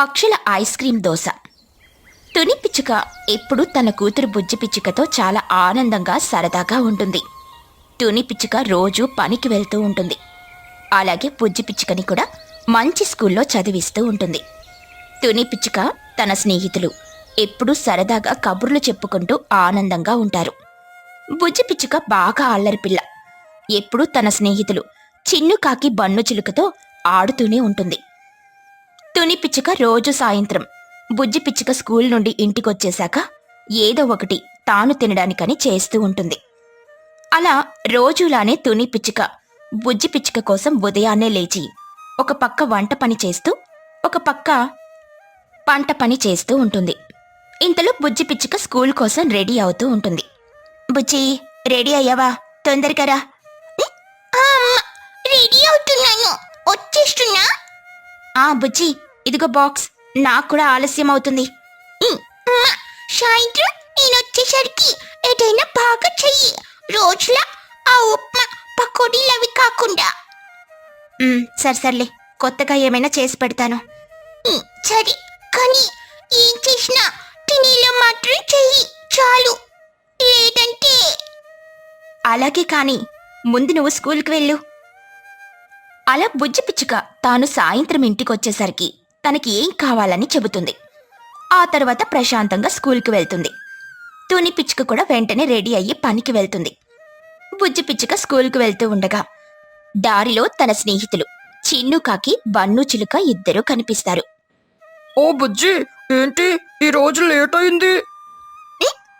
పక్షుల ice cream dosa. Tuni పిచ్చుక ఎప్పుడూ తన కూతురు బుజ్జి పిచ్చుకతో చాలా ఆనందంగా సరదాగా ఉంటుంది. తుని పిచ్చుక రోజు పనికి వెళ్తూ ఉంటుంది. అలాగే బుజ్జి పిచ్చుకని కూడా మంచి స్కూల్లో చదివిస్తూ ఉంటుంది. తుని పిచ్చుక తన స్నేహితులు ఎప్పుడూ సరదాగా కబుర్లు చెప్పుకుంటూ ఆనందంగా ఉంటారు. బుజ్జి పిచ్చుక బాగా అల్లరి పిల్ల. ఎప్పుడూ తన స్నేహితులు చిన్ను కాకి బన్ను చిలుకతో ఆడుతూనే ఉంటుంది. తుని పిచ్చుక రోజు సాయంత్రం. బుజ్జి పిచ్చుక స్కూల్ నుండి ఇంటికొచ్చేశాక ఏదో ఒకటి తాను తినడానికని చేస్తూ ఉంటుంది. అలా రోజులానే తుని పిచ్చుక బుజ్జి పిచ్చుక కోసం ఉదయాన్నే లేచి ఒక పక్క వంట పని చేస్తూ ఒక పక్క పంట పని చేస్తూ ఉంటుంది. ఇంతలో బుజ్జి పిచ్చుక స్కూల్ కోసం రెడీ అవుతూ ఉంటుంది. బుజ్జి రెడీ అయ్యావా? తొందరగా రా. రెడీ అవుతున్నాను. వచ్చేస్తున్నా. ఆ బుజ్జి ఇదిగో బాక్స్ నాకు కూడా ఆలస్యం అవుతుంది. సాయంత్రం నేను వచ్చేసరికి ఏదైనా బాగా చెయ్యి. రోజులా ఆ ఉప్మా పకోడీలు అవి కాకుండా. సరే సర్లే కొత్తగా ఏమైనా చేసి పెడతాను. సరే కానీ ఏం చేసినా తినేలో మాత్రం చెయ్యి చాలు. లేదంటే. అలాగే కానీ ముందు నువ్వు స్కూల్కి వెళ్ళు. అలా బుజ్జి పిచ్చుక తాను సాయంత్రం ఇంటికి వచ్చేసరికి తనకి ఏం కావాలని చెబుతుంది. ఆ తర్వాత ప్రశాంతంగా స్కూల్కి వెళ్తుంది. తుని పిచ్చుక కూడా వెంటనే రెడీ అయ్యి పనికి వెళ్తుంది. బుజ్జి పిచ్చుక స్కూల్కి వెళ్తూ ఉండగా దారిలో తన స్నేహితులు చిన్ను కాకి బన్ను చిలుక ఇద్దరూ కనిపిస్తారు. ఓ బుజ్జి ఏంటి ఈ రోజు లేట్ అయింది?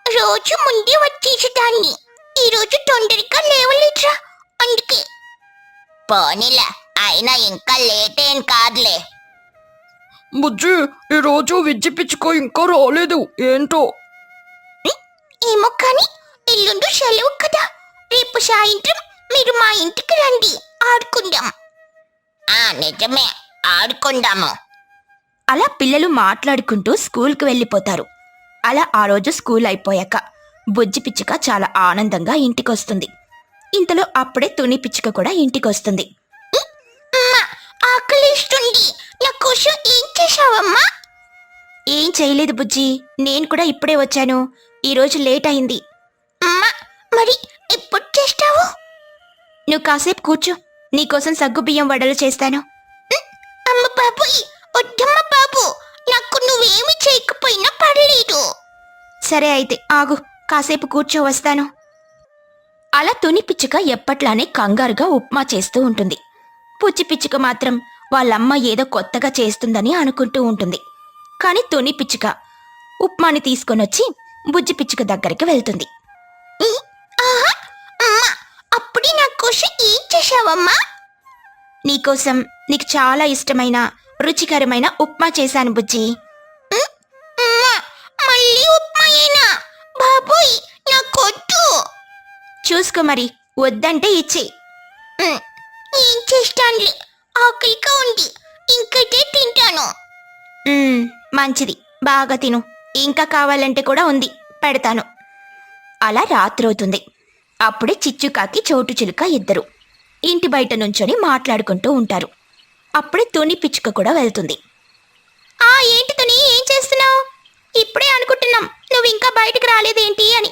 రోజు ముందే వచ్చేసేదాన్ని. ఈ రోజు తొందరగా లేవలేట్రా అందుకే. పోనీలా అయినా ఇంకా లేట్ ఏం కాదులే. బుజ్జి ఈ రోజు విజ్జి పిచ్చుకో ఇంకా రాలేదు. ఏంటో? ఏమో కానీ ఎల్లుండి సెలవు కదా. రేపు సాయంత్రం మీరు మా ఇంటికి రండి. ఆడుకుందాం. ఆ నిజమే. ఆడుకుందాము. అలా పిల్లలు మాట్లాడుకుంటూ స్కూల్కి వెళ్ళిపోతారు. అలా ఆ రోజు స్కూల్ అయిపోయాక బుజ్జి పిచ్చుక చాలా ఆనందంగా ఇంటికొస్తుంది. ఇంతలో అప్పుడే తుని పిచ్చుక కూడా ఇంటికొస్తుంది. ఆకలిస్తుంది. నా కోసం ఏం చేశావమ్మా? ఏం చేయలేదు బుజ్జి. నేను కూడా ఇప్పుడే వచ్చాను. ఈరోజు లేట్ అయింది. అమ్మా మరి ఎప్పుడు చేస్తావు? నువ్వు కాసేపు కూర్చో. నీకోసం సగ్గు బియ్యం వడలు చేస్తాను. అమ్మ బాబు వద్దమ్మ బాబు. నాకు నువ్వేమి చేయకపోయినా పర్లేదు. సరే అయితే ఆగు. కాసేపు కూర్చో వస్తాను. అలా తుని పిచ్చుక ఎప్పట్లానే కంగారుగా ఉప్మా చేస్తూ ఉంటుంది. పుచ్చి పిచ్చుక మాత్రం వాళ్ళమ్మ ఏదో కొత్తగా చేస్తుందని అనుకుంటూ ఉంటుంది. కాని తుని పిచ్చుక ఉప్మాని తీసుకొనొచ్చి బుజ్జి పిచ్చుక దగ్గరికి వెళ్తుంది. అప్పుడే నా కోసం ఏం చేశావమ్మా? నీకోసం నీకు చాలా ఇష్టమైన రుచికరమైన ఉప్మా చేశాను బుజ్జి. మళ్ళీ ఉప్మాయేనా? బాబోయ్ నాకొద్దు చూసుకో మరి వద్దంటే ఇచ్చి ఇంకటే మంచిది. బాగా తిను. ఇంకా కావాలంటే కూడా ఉంది. పెడతాను. అలా రాత్రవుతుంది. అప్పుడే చిచ్చుకాకి చోటు చిలుక ఇద్దరు. ఇంటి బయట నుంచొని మాట్లాడుకుంటూ ఉంటారు. అప్పుడే తుని పిచ్చుక కూడా వెళ్తుంది. ఆ ఏంటి తుని? ఏం చేస్తున్నావు? ఇప్పుడే అనుకుంటున్నాం. నువ్వు ఇంకా బయటకు రాలేదేంటి అని.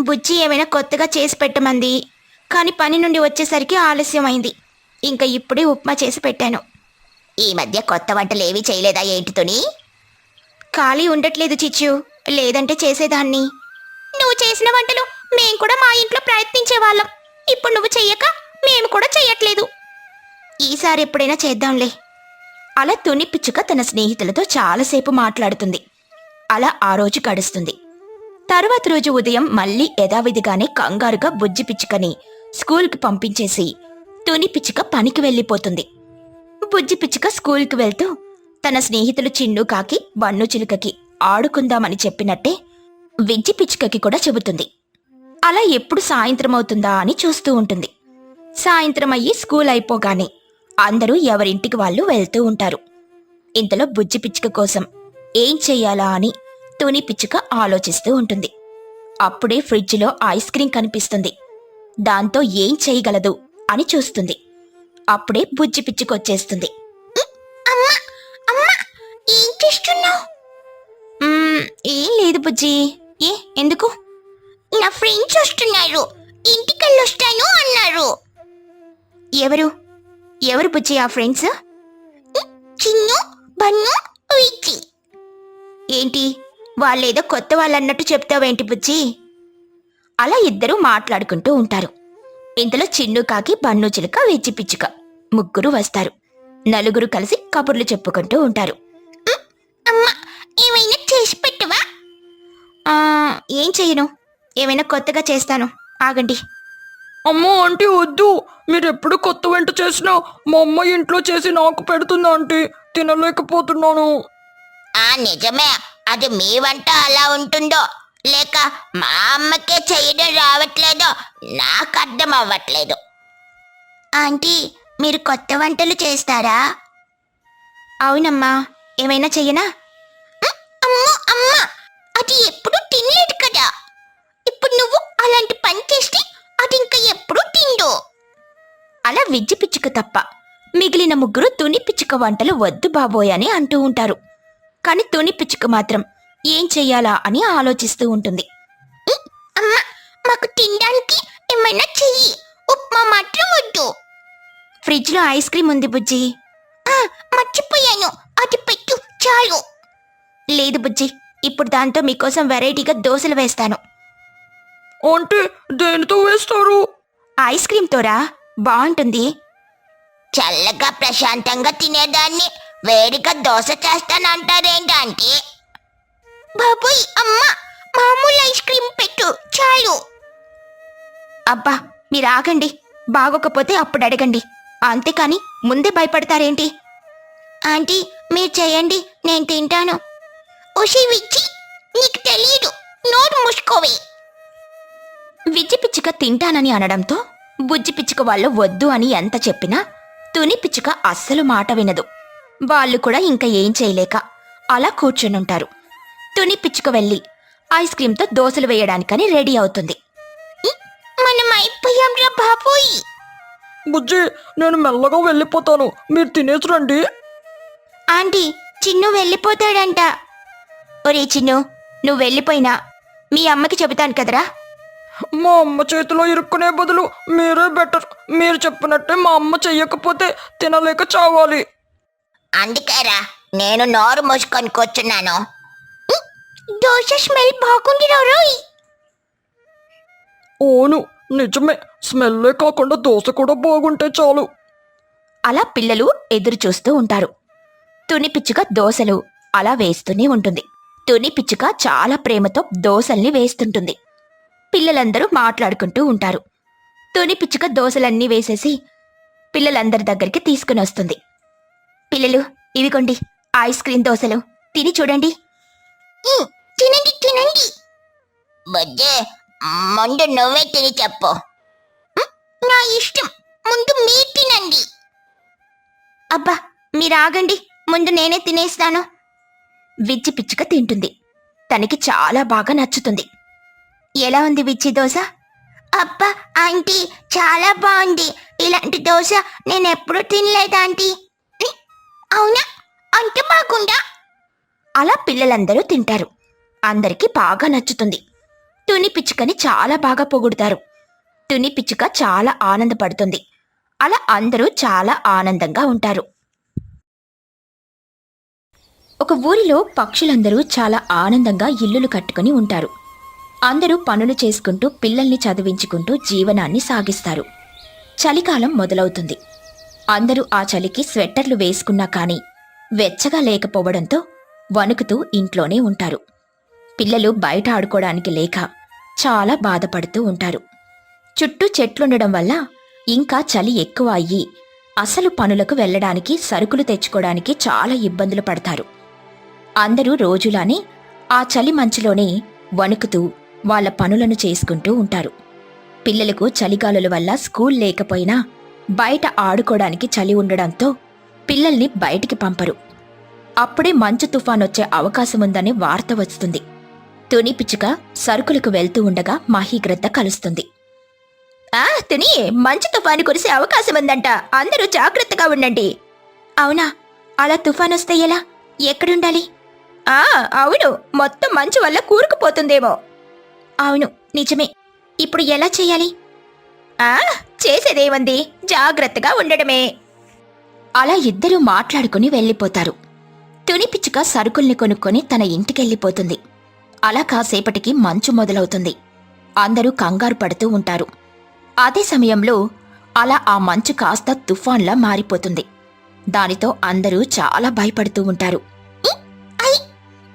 బుజ్జి ఏమైనా కొత్తగా చేసి పెట్టమంది. కానీ పని నుండి వచ్చేసరికి ఆలస్యమైంది. ఇంకా ఇప్పుడే ఉప్మా చేసి పెట్టాను. ఈ మధ్య కొత్త వంటలు ఏవి చేయలేదా ఏంటితోని ఖాళీ ఉండట్లేదు చిచ్చు. లేదంటే చేసేదాన్ని. నువ్వు చేసిన వంటలు మేం కూడా మా ఇంట్లో ప్రయత్నించే వాళ్ళం ఇప్పుడు నువ్వు చెయ్యక మేము కూడా చెయ్యట్లేదు. ఈసారి ఎప్పుడైనా చేద్దాంలే. అలా తుని పిచ్చుక తన స్నేహితులతో చాలాసేపు మాట్లాడుతుంది. అలా ఆ రోజు గడుస్తుంది. తర్వాత రోజు ఉదయం మళ్ళీ యథావిధిగానే కంగారుగా బుజ్జి పిచ్చుకని స్కూల్కి పంపించేసి తుని పిచ్చుక పనికి వెళ్ళిపోతుంది. బుజ్జి పిచ్చుక స్కూల్కి వెళ్తూ తన స్నేహితులు చిన్ను కాకి బన్ను చిలుకకి ఆడుకుందామని చెప్పినట్టే విజ్జి పిచ్చుకకి కూడా చెబుతుంది. అలా ఎప్పుడు సాయంత్రం అవుతుందా అని చూస్తూ ఉంటుంది. సాయంత్రం అయ్యి స్కూల్ అయిపోగానే అందరూ ఎవరింటికి వాళ్ళు వెళ్తూ ఉంటారు. ఇంతలో బుజ్జి పిచ్చుక కోసం ఏం చెయ్యాలా అని తుని పిచ్చుక ఆలోచిస్తూ ఉంటుంది. అప్పుడే ఫ్రిడ్జ్లో ఐస్ క్రీం కనిపిస్తుంది. దాంతో ఏం చేయగలదు అని చూస్తుంది. అప్పుడే బుజ్జి పిచ్చుకొచ్చేస్తుంది. ఏం లేదు బుజ్జి. ఏ ఎందుకు? నా ఫ్రెండ్స్ వస్తున్నారు. ఇంటికెళ్ళొస్తాను అన్నారు. ఎవరు? ఎవరు బుజ్జి ఆ ఫ్రెండ్స్? చిన్ను బన్ను విచ్చి ఏంటి? వాళ్ళేదో కొత్త వాళ్ళన్నట్టు చెప్తావేంటి బుజ్జి? అలా ఇద్దరూ మాట్లాడుకుంటూ ఉంటారు. ఇంతలో చిన్ను కాకి బన్ను చిలుక వెచ్చి పిచ్చుక ముగ్గురు వస్తారు. నలుగురు కలిసి కబుర్లు చెప్పుకుంటూ ఉంటారు. ఏమైనా చేసి పెట్టవా? ఏం చెయ్యను ఏమైనా కొత్తగా చేస్తాను. ఆగండి. అమ్మో ఆంటీ వద్దు. మీరు ఎప్పుడు కొత్త వంట చేసినా మా అమ్మ ఇంట్లో చేసి నాకు పెడుతుంది ఆంటీ. తినలేకపోతున్నాను. ఆ నిజమే. అది మీ వంట అలా ఉంటుందో. లేక మా అమ్మకే చేయడం రావట్లేదో నాకు అర్థం అవ్వట్లేదు. ఆంటీ మీరు కొత్త వంటలు చేస్తారా? అవునమ్మా ఏమైనా చెయ్యనా? అమ్మా అమ్మా! అది ఎప్పుడు తినలేదు కదా! ఇప్పుడు నువ్వు అలాంటి పని చేస్తే అది ఇంకా ఎప్పుడు తిందో అలా విజ్జి పిచ్చుక తప్ప మిగిలిన ముగ్గురు తుని పిచ్చుక వంటలు వద్దు బాబోయ్ అని అంటూ ఉంటారు. కాని తుని పిచ్చుక మాత్రం ఏం చెయ్యాలా అని ఆలోచిస్తూ ఉంటుంది. అమ్మా మాకు తినడానికి ఏమైనా చెయ్యి. ఉప్మా మాత్రం వద్దు. ఫ్రిడ్జ్లో ఐస్ క్రీమ్ ఉంది బుజ్జి. మర్చిపోయాను. అది పెట్టు చాలు. లేదు బుజ్జి ఇప్పుడు దాంతో మీకోసం వెరైటీగా దోశలు వేస్తాను. ఆంటీ దేనితో వేస్తారు? ఐస్ క్రీమ్ తోరా? బాగుంటుంది. చల్లగా ప్రశాంతంగా తినేదాన్ని. వేడిగా దోశ చేస్తానంటారేంటంటే బాబోయ్ అమ్మ మామూలు ఐస్ క్రీమ్ పెట్టు చాలు. అబ్బా మీరు ఆగండి బాగోకపోతే అప్పుడు అడగండి. అంతేకాని ముందే భయపడతారేంటి? ఆంటీ మీరు చేయండి నేను తింటాను. ఉషి విచ్చి నీకు తెలియదు నోరు మూసుకోవే. విజ్జి పిచ్చుక తింటానని అనడంతో బుజ్జి పిచ్చుక వాళ్ళు వద్దు అని ఎంత చెప్పినా తుని పిచ్చుక అస్సలు మాట వినదు. వాళ్ళు కూడా ఇంకా ఏం చేయలేక అలా కూర్చునుంటారు. తుని పిచ్చుక వెళ్ళి ఐస్ క్రీంతో దోశలు వేయడానికని రెడీ అవుతుంది. మనం అయిపోయాం రా బాబోయ్! బుజ్జి నేను మెల్లగా వెళ్ళిపోతాను. మీరు తినేసి రండి. ఆంటీ చిన్ను వెళ్ళిపోతాడంట. ఒరే చిన్ను నువ్వు వెళ్ళిపోయినా? మీ అమ్మకి చెబుతాను కదరా. మా అమ్మ చేతిలో ఇరుక్కునే బదులు మీరే బెటర్. మీరు చెప్పినట్టే మా అమ్మ చెయ్యకపోతే తినలేక చావాలి. అందుకేరా నేను నోరు మూసుకొని కూర్చున్నాను. దోశ స్మెల్ బాగుంది రోయ్ ఓను నిజమే స్మెల్లే కాకుండా దోశ కూడా బాగుంటే చాలు అలా పిల్లలు ఎదురు చూస్తూ ఉంటారు తుని పిచ్చుక దోశలు అలా వేస్తూనే ఉంటుంది తుని పిచ్చుక చాలా ప్రేమతో దోశల్ని వేస్తుంటుంది పిల్లలందరూ మాట్లాడుకుంటూ ఉంటారు తుని పిచ్చుక దోశలన్నీ వేసేసి పిల్లలందరి దగ్గరికి తీసుకుని వస్తుంది పిల్లలు ఇవిగోండి ఐస్ క్రీమ్ దోశలు తిని చూడండి తినండి తినండి. బజ్జే ముందు నువ్వే తిని చెప్పు. నా ఇష్టం. ముందు మీరు తినండి. అబ్బా మీరు ఆగండి. ముందు నేనే తినేస్తాను. విజ్జి పిచ్చుక తింటుంది. తనకి చాలా బాగా నచ్చుతుంది. ఎలా ఉంది విచ్చి దోశ? అబ్బా ఆంటీ చాలా బాగుంది. ఇలాంటి దోశ నేను ఎప్పుడూ తినలేదు ఆంటీ. అవునా? అంత బాగుందా? అలా పిల్లలందరూ తింటారు. అందరికీ బాగా నచ్చుతుంది. తుని పిచ్చుకని చాలా బాగా పొగుడుతారు. తుని పిచ్చుక చాలా ఆనందపడుతుంది. అలా అందరూ చాలా ఆనందంగా ఉంటారు. ఒక ఊరిలో పక్షులందరూ చాలా ఆనందంగా ఇల్లులు కట్టుకుని ఉంటారు. అందరూ పనులు చేసుకుంటూ పిల్లల్ని చదివించుకుంటూ జీవనాన్ని సాగిస్తారు. చలికాలం మొదలవుతుంది. అందరూ ఆ చలికి స్వెట్టర్లు వేసుకున్నా కానీ వెచ్చగా లేకపోవడంతో వణుకుతూ ఇంట్లోనే ఉంటారు. పిల్లలు బయట ఆడుకోవడానికి లేక చాలా బాధపడుతూ ఉంటారు. చుట్టూ చెట్లుండడం వల్ల ఇంకా చలి ఎక్కువ అయ్యి అసలు పనులకు వెళ్ళడానికి సరుకులు తెచ్చుకోవడానికి చాలా ఇబ్బందులు పడతారు. అందరూ రోజులానే ఆ చలి మంచులోనే వణుకుతూ వాళ్ళ పనులను చేసుకుంటూ ఉంటారు. పిల్లలకు చలిగాలుల వల్ల స్కూల్ లేకపోయినా బయట ఆడుకోవడానికి చలి ఉండడంతో పిల్లల్ని బయటికి పంపరు. అప్పుడే మంచు తుఫాన్ వచ్చే అవకాశం వార్త వస్తుంది. తుని పిచ్చుక సరుకులకు వెళ్తూ ఉండగా మాహీగ్రద్ద కలుస్తుంది. ఆ తుని మంచి తుఫాను కురిసే అవకాశం ఉందంట అందరూ జాగ్రత్తగా ఉండండి. అవునా? అలా తుఫాన్ వస్తే ఎలా? ఎక్కడుండాలి? ఆ అవును. మొత్తం మంచు వల్ల కూరుకుపోతుందేమో. అవును నిజమే. ఇప్పుడు ఎలా చేయాలి? ఆ చేసేదేముంది? జాగ్రత్తగా ఉండడమే. అలా ఇద్దరూ మాట్లాడుకుని వెళ్ళిపోతారు. తుని పిచ్చుక సరుకుల్ని కొనుక్కొని తన ఇంటికెళ్ళిపోతుంది. అలా కాసేపటికి మంచు మొదలవుతుంది. అందరూ కంగారు పడుతూ ఉంటారు. అదే సమయంలో అలా ఆ మంచు కాస్త తుఫాన్లా మారిపోతుంది. దానితో అందరూ చాలా భయపడుతూ ఉంటారు.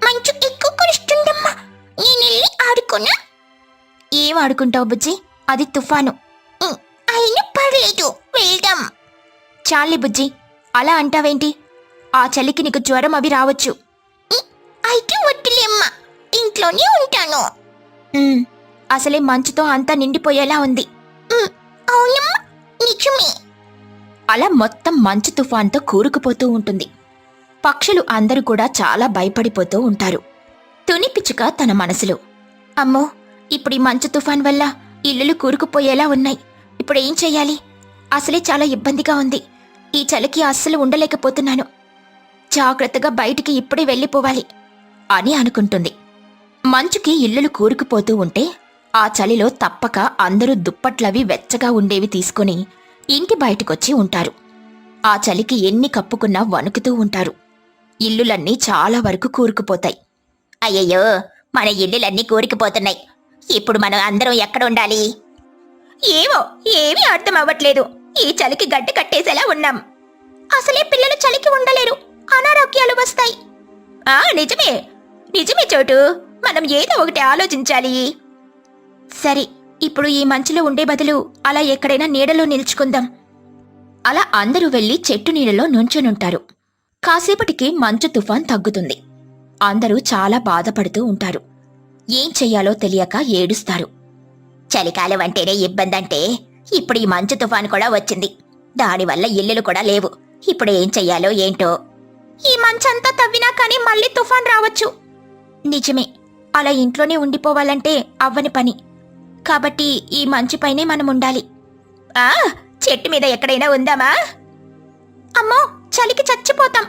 మంచు ఎక్కువ ఏం ఆడుకుంటావు బుజ్జి? అది తుఫాను. అయినా పర్లేదు. వెళ్దాం. చాలి బుజ్జి. అలా అంటావేంటి? ఆ చలికి నీకు జ్వరం అవి రావచ్చు. అయితే వద్దులేమ్మా ఇంట్లోనే ఉంటాను. అసలే మంచుతో అంతా నిండిపోయేలా ఉంది. అవునమ్మా నిజమే. అలా మొత్తం మంచు తుఫాన్తో కూరుకుపోతూ ఉంటుంది. పక్షులు అందరూ కూడా చాలా భయపడిపోతూ ఉంటారు. తుని పిచ్చుక తన మనసులో అమ్మో ఇప్పుడు ఈ మంచు తుఫాన్ వల్ల ఇల్లులు కూరుకుపోయేలా ఉన్నాయి. ఇప్పుడు ఏం చెయ్యాలి అసలే చాలా ఇబ్బందిగా ఉంది. ఈ చలికి అస్సలు ఉండలేకపోతున్నాను. జాగ్రత్తగా బయటికి ఇప్పుడే వెళ్ళిపోవాలి అని అనుకుంటుంది. మంచుకి ఇల్లులు కూరుకుపోతూ ఉంటే ఆ చలిలో తప్పక అందరూ దుప్పట్లవి వెచ్చగా ఉండేవి తీసుకొని ఇంటి బయటకొచ్చి ఉంటారు. ఆ చలికి ఎన్ని కప్పుకున్నా వణుకుతూ ఉంటారు. ఇల్లులన్నీ చాలా వరకు కూరుకుపోతాయి. అయ్యయ్యో మన ఇల్లులన్నీ కూరుకుపోతున్నాయి. ఇప్పుడు మనం అందరం ఎక్కడ ఉండాలి? ఏమో ఏమీ అర్థం అవ్వట్లేదు. ఈ చలికి గడ్డ కట్టేసేలా ఉన్నాం. అసలే పిల్లలు చలికి ఉండలేరు. అనారోగ్యాలు వస్తాయి. ఆ నిజమే. నిజమే చోటు. మనం ఏదో ఒకటి ఆలోచించాలి. సరే ఇప్పుడు ఈ మంచులో ఉండే బదులు అలా ఎక్కడైనా నీడలో నిల్చుకుందాం. అలా అందరూ వెళ్ళి చెట్టు నీడలో నుంచునుంటారు. కాసేపటికి మంచు తుఫాన్ తగ్గుతుంది. అందరూ చాలా బాధపడుతూ ఉంటారు. ఏం చెయ్యాలో తెలియక ఏడుస్తారు. చలికాలం అంటేనే ఇబ్బందంటే ఇప్పుడు ఈ మంచు తుఫాన్ కూడా వచ్చింది. దానివల్ల ఇల్లులు కూడా లేవు. ఇప్పుడు ఏం చెయ్యాలో ఏంటో. ఈ మంచంతా తవ్వినా కానీ మళ్ళీ తుఫాన్ రావచ్చు. నిజమే అలా ఇంట్లోనే ఉండిపోవాలంటే అవ్వని పని. కాబట్టి ఈ మంచుపైనే మనం ఉండాలి. ఆ చెట్టు మీద ఎక్కడైనా ఉందామా? అమ్మో చలికి చచ్చిపోతాం.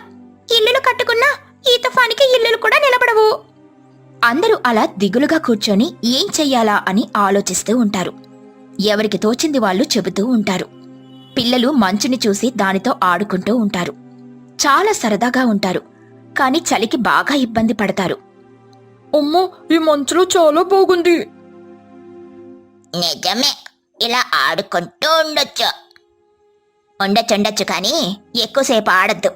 ఇల్లులు కట్టుకున్నా ఈ తుఫానికి ఇల్లులు కూడా నిలబడవు. అందరూ అలా దిగులుగా కూర్చొని ఏం చెయ్యాలా అని ఆలోచిస్తూ ఉంటారు. ఎవరికి తోచింది వాళ్ళు చెబుతూ ఉంటారు. పిల్లలు మంచుని చూసి దానితో ఆడుకుంటూ ఉంటారు. చాలా సరదాగా ఉంటారు. కాని చలికి బాగా ఇబ్బంది పడతారు. అమ్మో ఈ మంచులో చాలా బాగుంది. నిజమే ఇలా ఆడుకుంటూ ఉండొచ్చు. ఉండొచ్చుండొచ్చు కానీ ఎక్కువసేపు ఆడద్దు.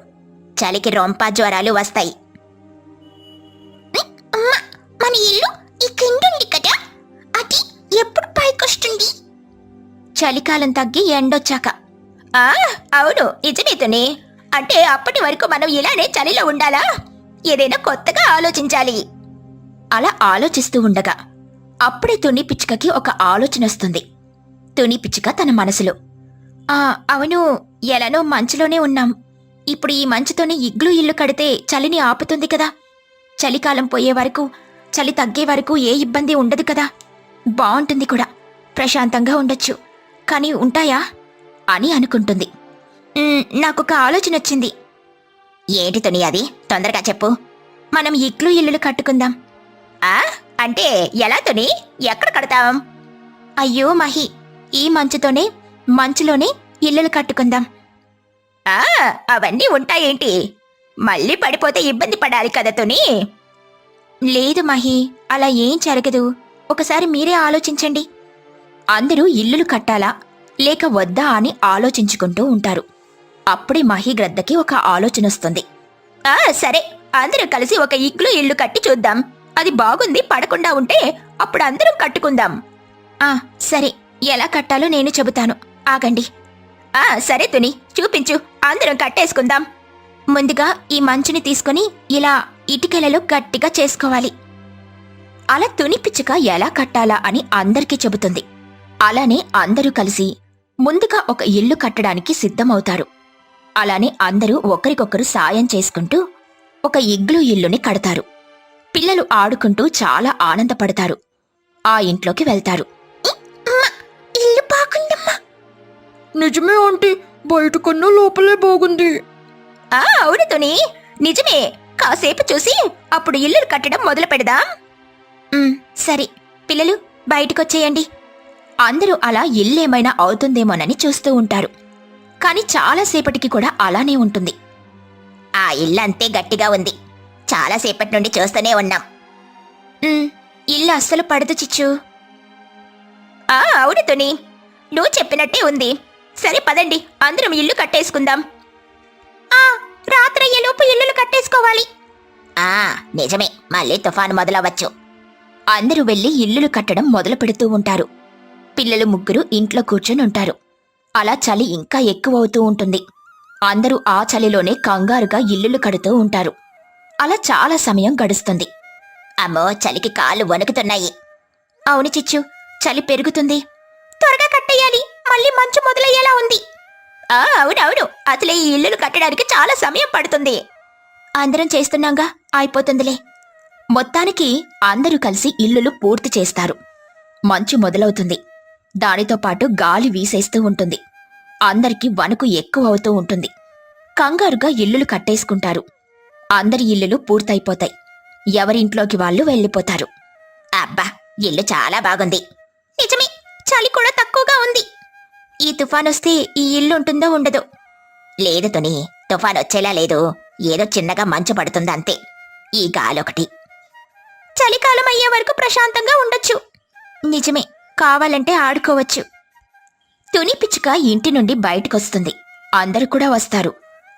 చలికి రొంప జ్వరాలు వస్తాయి. మన ఇల్లు ఈ కిందుంది కదా. అది ఎప్పుడు పైకొస్తుంది? చలికాలం తగ్గి ఎండొచ్చాక. ఆ అవును నిజమేతుని. అంటే అప్పటి వరకు మనం ఇలానే చలిలో ఉండాలా? ఏదైనా కొత్తగా ఆలోచించాలి. అలా ఆలోచిస్తూ ఉండగా అప్పుడే తుని పిచ్చుకకి ఒక ఆలోచన వస్తుంది. తుని పిచ్చుక తన మనసులో ఆ అవును ఎలానో మంచులోనే ఉన్నాం. ఇప్పుడు ఈ మంచుతోనే ఇగ్లు ఇల్లు కడితే చలిని ఆపుతుంది కదా. చలికాలం పోయే వరకు చలి తగ్గే వరకు ఏ ఇబ్బంది ఉండదు కదా. బాగుంటుంది కూడా. ప్రశాంతంగా ఉండొచ్చు. కానీ ఉంటాయా? అని అనుకుంటుంది. నాకొక ఆలోచన వచ్చింది. ఏంటి తుని అది? తొందరగా చెప్పు. మనం ఇగ్లు ఇల్లులు కట్టుకుందాం. ఆ? అంటే ఎలా తుని? ఎక్కడ కడతాం? అయ్యో మహి. ఈ మంచుతోనే మంచులోనే ఇల్లులు కట్టుకుందాం. ఆ అవన్నీ ఉంటాయేంటి? మళ్ళీ పడిపోతే ఇబ్బంది పడాలి కదా తుని? లేదు మహి. అలా ఏం జరగదు. ఒకసారి మీరే ఆలోచించండి. అందరూ ఇల్లులు కట్టాలా? లేక వద్దా అని ఆలోచించుకుంటూ ఉంటారు. అప్పుడే మహి గ్రద్దకి ఒక ఆలోచన వస్తుంది ఆ సరే. అందరూ కలిసి ఒక ఇగ్లు ఇల్లు కట్టి చూద్దాం. అది బాగుంది పడకుండా ఉంటే అప్పుడు అందరం కట్టుకుందాం. ఆ సరే. ఎలా కట్టాలో నేను చెబుతాను. ఆగండి. ఆ సరే తుని చూపించు. అందరం కట్టేసుకుందాం. ముందుగా ఈ మంచుని తీసుకుని ఇలా ఇటుకలలో గట్టిగా చేసుకోవాలి. అలా తుని పిచ్చుక ఎలా కట్టాలా అని అందరికీ చెబుతుంది. అలానే అందరూ కలిసి ముందుగా ఒక ఇల్లు కట్టడానికి సిద్ధమవుతారు. అలానే అందరూ ఒకరికొకరు సాయం చేసుకుంటూ ఒక ఇగ్లు ఇల్లుని కడతారు. పిల్లలు ఆడుకుంటూ చాలా ఆనందపడతారు. ఆ ఇంట్లోకి వెళ్తారు. ఇల్లు బాగుందమ్మా. నిజమే ఆంటీ. బయట కన్నా లోపలే బాగుంది. ఆ అవును తుని. నిజమే. కాసేపు చూసి అప్పుడు ఇల్లు కట్టడం మొదలు పెడదాం. ఉమ్, సరే. పిల్లలు బయటకొచ్చేయండి. అందరూ అలా ఇల్లేమైనా అవుతుందేమోనని చూస్తూ ఉంటారు. కాని చాలాసేపటికి కూడా అలానే ఉంటుంది. ఆ ఇల్లు అంతే గట్టిగా ఉంది. చాలాసేపటి నుండి చూస్తూనే ఉన్నాం. ఇల్లు అస్సలు పడదు చిచ్చు. ఆ అవును తుని. నువ్వు చెప్పినట్టే ఉంది. సరే పదండి అందరం ఇల్లు కట్టేసుకుందాం. ఆ రాత్రయ్యేలోపు ఇల్లులు కట్టేసుకోవాలి. ఆ నిజమే మళ్ళీ తుఫాను మొదలవచ్చు. అందరూ వెళ్ళి ఇల్లులు కట్టడం మొదలు పెడుతూ ఉంటారు. పిల్లలు ముగ్గురు ఇంట్లో కూర్చొని ఉంటారు. అలా చలి ఇంకా ఎక్కువవుతూ ఉంటుంది. అందరూ ఆ చలిలోనే కంగారుగా ఇల్లులు కడుతూ ఉంటారు. అలా చాలా సమయం గడుస్తుంది. అమ్మో చలికి కాళ్ళు వణుకుతున్నాయి. అవును చిచ్చు చలి పెరుగుతుంది. త్వరగా కట్టేయాలి. మళ్ళీ మంచు మొదలయ్యేలా ఉంది. ఆ అవునవును. అసలే ఈ ఇల్లులు కట్టడానికి చాలా సమయం పడుతుంది. అందరం చేస్తున్నాంగా? అయిపోతుందిలే. మొత్తానికి అందరూ కలిసి ఇల్లులు పూర్తి చేస్తారు. మంచు మొదలవుతుంది. దానితో పాటు గాలి వీసేస్తూ ఉంటుంది. అందరికీ వణుకు ఎక్కువ అవుతూ ఉంటుంది. కంగారుగా ఇల్లులు కట్టేసుకుంటారు. అందరి ఇల్లులు పూర్తయిపోతాయి. ఎవరింట్లోకి వాళ్ళు వెళ్ళిపోతారు. అబ్బా ఇల్లు చాలా బాగుంది. నిజమే చలి కూడా తక్కువగా ఉంది. ఈ తుఫాన్ వస్తే ఈ ఇల్లు ఉంటుందో ఉండదో. లేదు తుని తుఫాన్ వచ్చేలా లేదు. ఏదో చిన్నగా మంచు పడుతుంది అంతే. ఈ గాలొకటి. చలికాలం అయ్యే వరకు ప్రశాంతంగా ఉండొచ్చు. నిజమే కావాలంటే ఆడుకోవచ్చు. తుని పిచ్చుక ఇంటి నుండి బయటకొస్తుంది. అందరూ కూడా వస్తారు.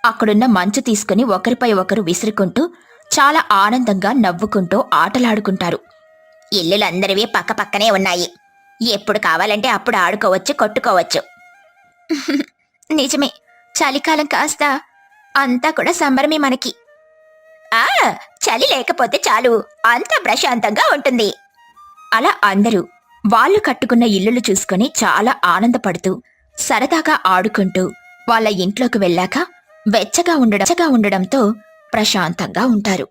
అక్కడున్న మంచు తీసుకుని ఒకరిపై ఒకరు విసురుకుంటూ చాలా ఆనందంగా నవ్వుకుంటూ ఆటలాడుకుంటారు. ఇల్లులందరివి పక్క పక్కనే ఉన్నాయి. ఎప్పుడు కావాలంటే అప్పుడు ఆడుకోవచ్చు కొట్టుకోవచ్చు. నిజమే. చలికాలం కాస్త అంతా కూడా సంబరమే మనకి. ఆ చలి లేకపోతే చాలు. అంతా ప్రశాంతంగా ఉంటుంది. అలా అందరూ వాళ్ళు కట్టుకున్న ఇల్లులు చూసుకుని చాలా ఆనందపడుతూ సరదాగా ఆడుకుంటూ వాళ్ళ ఇంట్లోకి వెళ్ళాక వెచ్చగా ఉండడం ఉండడంతో ప్రశాంతంగా ఉంటారు.